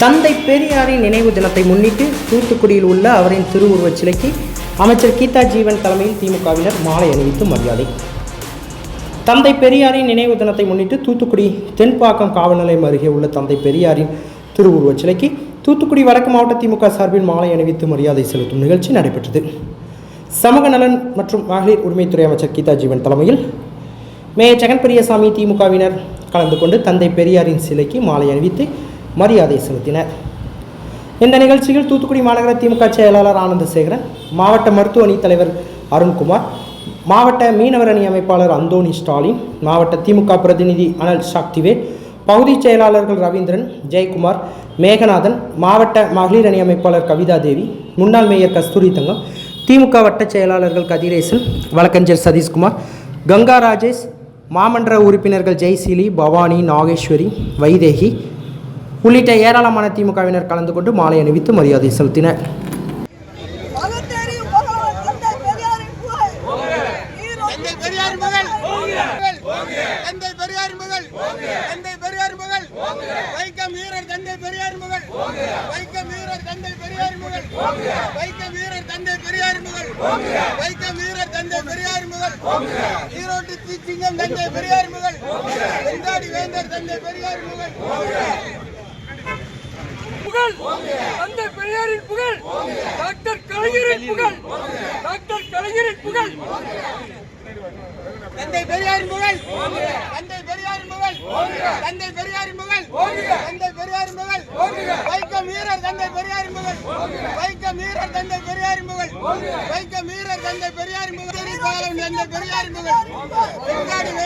தந்தை பெரியாரின் நினைவு தினத்தை முன்னிட்டு தூத்துக்குடியில் உள்ள அவரின் திருவுருவச் சிலைக்கு அமைச்சர் கீதா ஜீவன் தலைமையில் திமுகவினர் மாலை அணிவித்து மரியாதை. தந்தை பெரியாரின் நினைவு தினத்தை முன்னிட்டு தூத்துக்குடி தென்பாக்கம் காவல் நிலையம் அருகே உள்ள தந்தை பெரியாரின் திருவுருவச் சிலைக்கு தூத்துக்குடி வடக்கு மாவட்ட திமுக சார்பில் மாலை அணிவித்து மரியாதை செலுத்தும் நிகழ்ச்சி நடைபெற்றது. சமூக நலன் மற்றும் மகளிர் உரிமைத்துறை அமைச்சர் கீதா ஜீவன் தலைமையில் மேயர் ஜெகன் பெரியசாமி திமுகவினர் கலந்து கொண்டு தந்தை பெரியாரின் சிலைக்கு மாலை அணிவித்து மரியாதை செலுத்தினர். இந்த நிகழ்ச்சியில் தூத்துக்குடி மாநகர திமுக செயலாளர் ஆனந்தசேகரன் மாவட்ட மருத்துவ அணி தலைவர் அருண்குமார் மாவட்ட மீனவர் அணி அமைப்பாளர் அந்தோனி ஸ்டாலின் மாவட்ட திமுக பிரதிநிதி அனல் சக்திவேல் பகுதி செயலாளர்கள் ரவீந்திரன் ஜெயக்குமார் மேகநாதன் மாவட்ட மகளிர் அணி அமைப்பாளர் கவிதா தேவி முன்னாள் மேயர் கஸ்தூரி தங்கம் திமுக வட்ட செயலாளர்கள் கதிரேசன் வழக்கறிஞர் சதீஷ்குமார் கங்கா ராஜேஷ் மாமன்ற உறுப்பினர்கள் ஜெய்சீலி பவானி நாகேஸ்வரி வைதேகி உள்ளிட்ட ஏராளமான திமுகவினர் கலந்து கொண்டு மாலை அணிவித்து மரியாதை செலுத்தினர். பகுத்தறிவு பகவான் தந்தை பெரியாரின் புகழ் ஈரோடு தந்தை வைக்கம் வீரர் தந்தை பெரியார் மகள் வைக்கம் வீரர் தந்தை பெரியார் மகள் வைக்கம் வீரர் தந்தை பெரியார் மகள் வைக்கம் வீரர் தந்தை பெரியார் மகள் ஈரோட்டு தீச்சிங்கம் தந்தை பெரியார் மகள் வெங்காடி வேந்தர் தந்தை பெரியார் மகள் புகழ் தந்தை பெரியாரின் புகழ் டாக்டர் கலைஞரின் புகழ் டாக்டர் கலைஞரின் புகழ் தந்தை பெரியாரின் புகழ் தந்தை பெரியாரின் புகழ் தந்தை பெரியாரின் புகழ் தந்தை பெரியாரின் புகழ் வைக்கம் வீரர் தந்தை பெரியாரின் புகழ் வைக்கம் வீரர் தந்தை பெரியாரின் புகழ் வைக்கம் வீரர் தந்தை பெரியாரின் புகழ் தந்தை பெரியார் புகழ்